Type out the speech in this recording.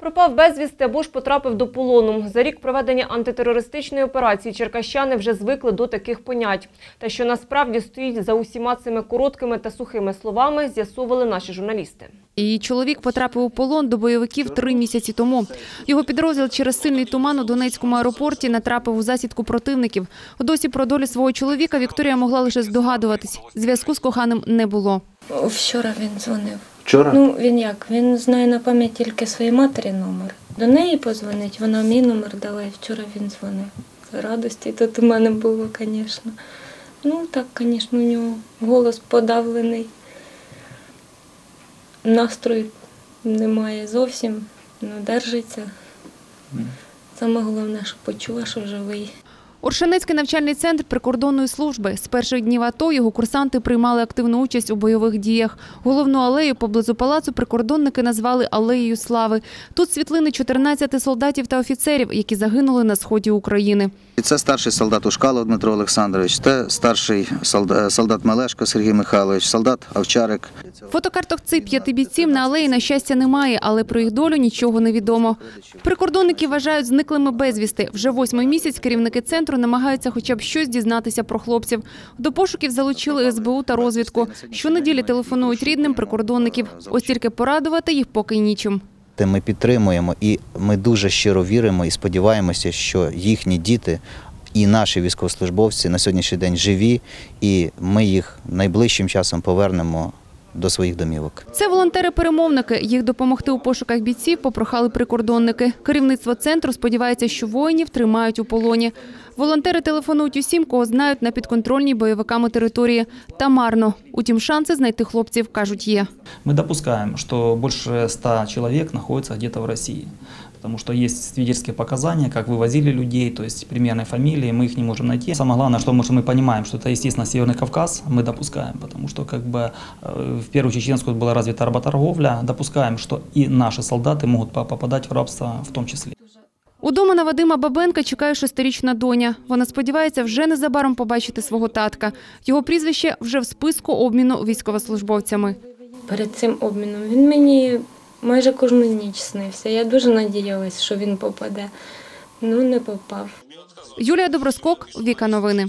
Пропав безвісти або ж потрапив до полону. За рік проведення антитерористичної операції черкащани вже звикли до таких понять. Та що насправді стоїть за усіма цими короткими та сухими словами, з'ясовували наші журналісти. Її чоловік потрапив у полон до бойовиків три місяці тому. Його підрозділ через сильний туман у Донецькому аеропорті натрапив у засідку противників. Досі про долю свого чоловіка Вікторія могла лише здогадуватись. Зв'язку з коханим не було. Вчора він дзвонив. Вчора? Ну, він як? Він знає на пам'ять тільки своєї матері номер. До неї позвонить, вона мій номер дала, і вчора він дзвонив. З радості тут у мене було, звісно. Ну, так, звісно, у нього голос подавлений. Настрою немає зовсім, ну, держиться. Саме головне, що почула, що живий. Оршанецький навчальний центр прикордонної служби. З перших днів АТО його курсанти приймали активну участь у бойових діях. Головну алею поблизу палацу прикордонники назвали алеєю слави. Тут світлини 14 солдатів та офіцерів, які загинули на сході України. Це старший солдат Ушкалов Дмитро Олександрович, це старший солдат, Мелешко Сергій Михайлович, солдат Овчарик. Фотокарток цих п'яти бійців на алеї, на щастя, немає, але про їх долю нічого не відомо. Прикордонники вважають зниклими безвісти. Вже восьмий місяць керівники центру намагаються хоча б щось дізнатися про хлопців. До пошуків залучили СБУ та розвідку. Щонеділі телефонують рідним прикордонників. Ось тільки порадувати їх поки нічим. Ми підтримуємо і ми дуже щиро віримо і сподіваємося, що їхні діти і наші військовослужбовці на сьогоднішній день живі, і ми їх найближчим часом повернемо до своїх домівок. Це волонтери-перемовники. Їх допомогти у пошуках бійців попрохали прикордонники. Керівництво центру сподівається, що воїнів тримають у полоні. Волонтери телефонують усім, кого знають на підконтрольній бойовиками території. Та марно. Утім, шанси знайти хлопців, кажуть, є. Мы допускаем, что больше 100 человек находится где-то в России Потому что есть свидетельские показания, как вывозили людей, то есть примерные фамилии, мы их не можем найти. Самое главное, что мы, что мы понимаем, что это, естественно, Северный Кавказ, мы допускаем, потому что как бы э, в Первую Чеченскую была развита работорговля, допускаем, что и наши солдаты могут по- попадать в рабство в том числе. Удома на Вадима Бабенка чекає шестирічна доня. Вона сподівається вже незабаром побачити свого татка. Його прізвище вже в списку обміну військовослужбовцями. Перед цим обміном він мені майже кожну ніч снився. Я дуже надіялась, що він попаде. Ну, не попав. Юлія Доброскок, Віка Новини.